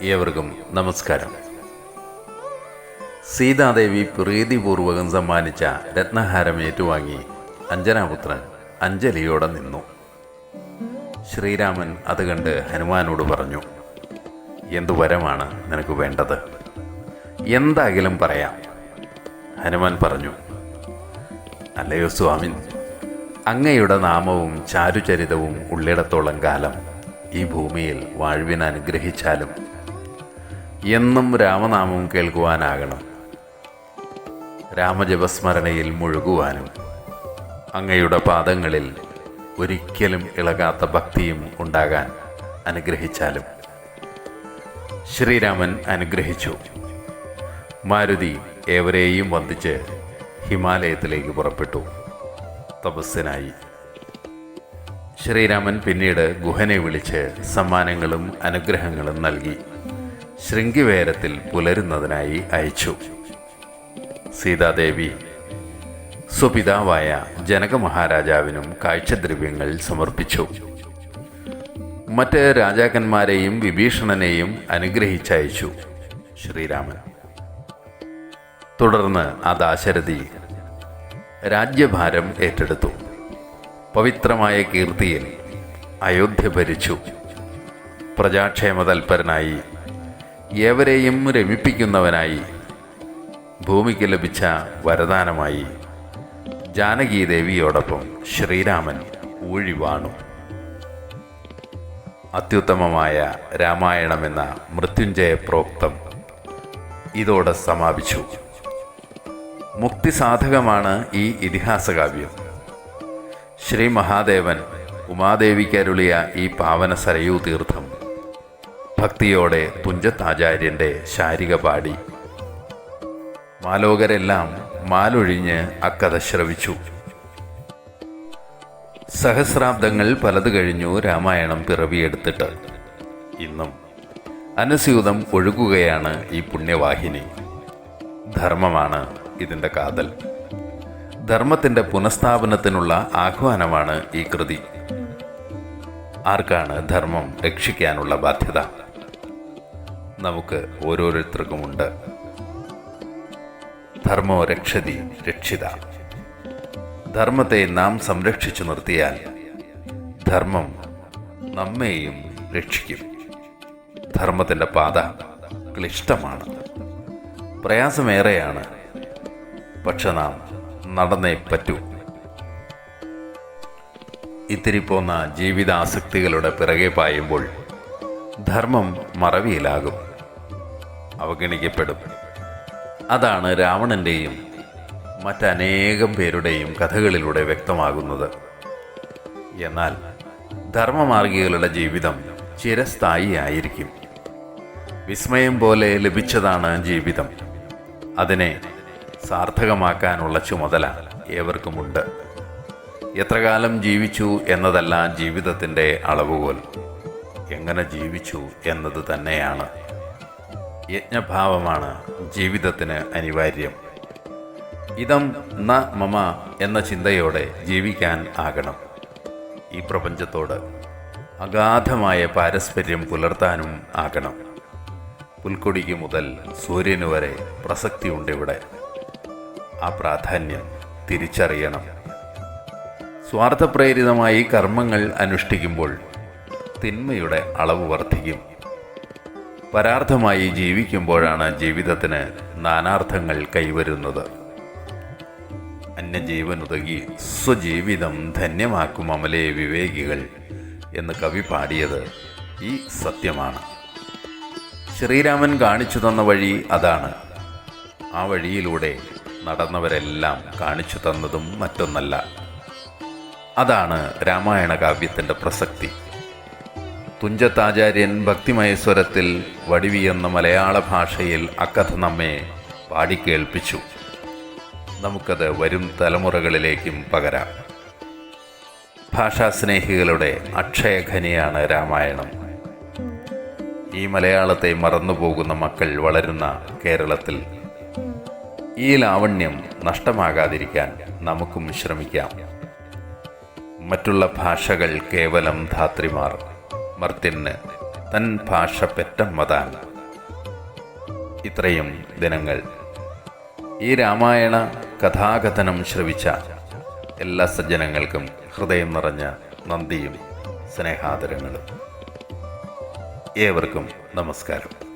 ഏവർക്കും നമസ്കാരം. സീതാദേവി പ്രീതിപൂർവകം സമ്മാനിച്ച രത്നഹാരം ഏറ്റുവാങ്ങി അഞ്ജനാപുത്രൻ അഞ്ജലിയോടെ നിന്നു. ശ്രീരാമൻ അത് കണ്ട് ഹനുമാനോട് പറഞ്ഞു എന്തു വരമാണ് നിനക്ക് വേണ്ടത്? എന്താകിലും പറയാം. ഹനുമാൻ പറഞ്ഞു അല്ലയോ സ്വാമിൻ അങ്ങയുടെ നാമവും ചാരുചരിതവും ഉള്ളിടത്തോളം കാലം ഈ ഭൂമിയിൽ വാഴ്വിന് അനുഗ്രഹിച്ചാലും എന്നും രാമനാമം കേൾക്കുവാനാകണം. രാമജപസ്മരണയിൽ മുഴുകുവാനും അങ്ങയുടെ പാദങ്ങളിൽ ഒരിക്കലും ഇളകാത്ത ഭക്തിയും ഉണ്ടാകാൻ അനുഗ്രഹിച്ചാലും. ശ്രീരാമൻ അനുഗ്രഹിച്ചു. മാരുതി ഏവരെയും വന്ദിച്ച് ഹിമാലയത്തിലേക്ക് പുറപ്പെട്ടു. തപസ്സിനായി. ശ്രീരാമൻ പിന്നീട് ഗുഹനെ വിളിച്ച് സമ്മാനങ്ങളും അനുഗ്രഹങ്ങളും നൽകി. ശൃംഗിവേരത്തിൽ പുലരുന്നതിനായി അയച്ചു. സീതാദേവി സ്വപിതാവായ ജനക മഹാരാജാവിനും കാഴ്ചദ്രവ്യങ്ങൾ സമർപ്പിച്ചു. മറ്റ് രാജാക്കന്മാരെയും വിഭീഷണനെയും അനുഗ്രഹിച്ചയച്ചു ശ്രീരാമൻ. തുടർന്ന് ആ ദാശരഥി രാജ്യഭാരം ഏറ്റെടുത്തു. പവിത്രമായ കീർത്തിയിൽ അയോധ്യ ഭരിച്ചു. പ്രജാക്ഷേമതൽപരനായി ഏവരെയും രമിപ്പിക്കുന്നവനായി. ഭൂമിക്ക് ലഭിച്ച വരദാനമായി. ജാനകീദേവിയോടൊപ്പം ശ്രീരാമൻ ഊഴിവാണു. അത്യുത്തമമായ രാമായണമെന്ന മൃത്യുഞ്ജയ പ്രോക്തം ഇതോടെ സമാപിച്ചു. മുക്തിസാധകമാണ് ഈ ഇതിഹാസകാവ്യം. ശ്രീ മഹാദേവൻ ഉമാദേവിക്കരുളിയ ഈ പാവന സരയൂ തീർത്ഥം ഭക്തിയോടെ തുഞ്ചത്താചാര്യന്റെ ശാരിക പാടി. മാലോകരെല്ലാം മാലൊഴിഞ്ഞ് അക്കഥ ശ്രവിച്ചു. സഹസ്രാബ്ദങ്ങൾ പലത് കഴിഞ്ഞു രാമായണം പിറവിയെടുത്തിട്ട്. ഇന്നും അനുസ്യൂതം ഒഴുകുകയാണ് ഈ പുണ്യവാഹിനി. ധർമ്മമാണ് ഇതിന്റെ കാതൽ. ധർമ്മത്തിന്റെ പുനഃസ്ഥാപനത്തിനുള്ള ആഹ്വാനമാണ് ഈ കൃതി. ആർക്കാണ് ധർമ്മം രക്ഷിക്കാനുള്ള ബാധ്യത? നമുക്ക് ഓരോരുത്തർക്കുമുണ്ട്. ധർമ്മോ രക്ഷതി രക്ഷിത. ധർമ്മത്തെ നാം സംരക്ഷിച്ചു നിർത്തിയാൽ ധർമ്മം നമ്മെയും രക്ഷിക്കും. ധർമ്മത്തിന്റെ പാത ക്ലിഷ്ടമാണ്. പ്രയാസമേറെയാണ്. പക്ഷെ നാം നടന്നേ പറ്റൂ. ഇത്തിരി പോന്ന ജീവിതാസക്തികളുടെ പിറകെ പായുമ്പോൾ ധർമ്മം മറവിയിലാകും. അവഗണിക്കപ്പെടും. അതാണ് രാവണന്റെയും മറ്റനേകം പേരുടെയും കഥകളിലൂടെ വ്യക്തമാകുന്നത്. എന്നാൽ ധർമ്മമാർഗികളുടെ ജീവിതം ചിരസ്ഥായിയായിരിക്കും വിസ്മയം പോലെ ലഭിച്ചതാണ് ജീവിതം. അതിനെ സാർത്ഥകമാക്കാനുള്ള ചുമതല ഏവർക്കുമുണ്ട്. എത്ര കാലം ജീവിച്ചു എന്നതല്ല ജീവിതത്തിന്റെ അളവുകോൽ. എങ്ങനെ ജീവിച്ചു എന്നത് തന്നെയാണ്. യജ്ഞഭാവമാണ് ജീവിതത്തിന് അനിവാര്യം. ഇതം ന മമ എന്ന ചിന്തയോടെ ജീവിക്കാൻ ആകണം. ഈ പ്രപഞ്ചത്തോട് അഗാധമായ പാരസ്പര്യം പുലർത്താനും ആകണം. പുൽക്കൊടിക്ക് മുതൽ സൂര്യന് വരെ പ്രസക്തിയുണ്ട് ഇവിടെ. ആ പ്രാധാന്യം തിരിച്ചറിയണം. സ്വാർത്ഥപ്രേരിതമായി കർമ്മങ്ങൾ അനുഷ്ഠിക്കുമ്പോൾ തിന്മയുടെ അളവ് വർദ്ധിക്കും. പരാർത്ഥമായി ജീവിക്കുമ്പോഴാണ് ജീവിതത്തിന് നാനാർത്ഥങ്ങൾ കൈവരുന്നത്. അന്യജീവനുതകി സ്വജീവിതം ധന്യമാക്കും അമലേ വിവേകികൾ എന്ന് കവി പാടിയത് ഈ സത്യമാണ്. ശ്രീരാമൻ കാണിച്ചു തന്ന വഴി അതാണ്. ആ വഴിയിലൂടെ നടന്നവരെല്ലാം കാണിച്ചു തന്നതും മറ്റൊന്നല്ല. അതാണ് രാമായണ കാവ്യത്തിന്റെ പ്രസക്തി. തുഞ്ചത്താചാര്യൻ ഭക്തിമയസ്വരത്തിൽ വടിവി എന്ന മലയാള ഭാഷയിൽ അക്കഥ നമ്മെ പാടിക്കേൾപ്പിച്ചു. നമുക്കത് വരും തലമുറകളിലേക്കും പകരാം. ഭാഷാസ്നേഹികളുടെ അക്ഷയഖനിയാണ് രാമായണം. ഈ മലയാളത്തെ മറന്നുപോകുന്ന മക്കൾ വളരുന്ന കേരളത്തിൽ ഈ ലാവണ്യം നഷ്ടമാകാതിരിക്കാൻ നമുക്കും ശ്രമിക്കാം. മറ്റുള്ള ഭാഷകൾ കേവലം ധാത്രിമാർ മർത്യന് തൻ ഭാഷ പെറ്റമ്മതാൻ ഇത്രയും ദിനങ്ങൾ ഈ രാമായണ കഥാകഥനം ശ്രവിച്ച എല്ലാ സജ്ജനങ്ങൾക്കും ഹൃദയം നിറഞ്ഞ നന്ദിയും സ്നേഹാദരങ്ങളും. ഏവർക്കും നമസ്കാരം.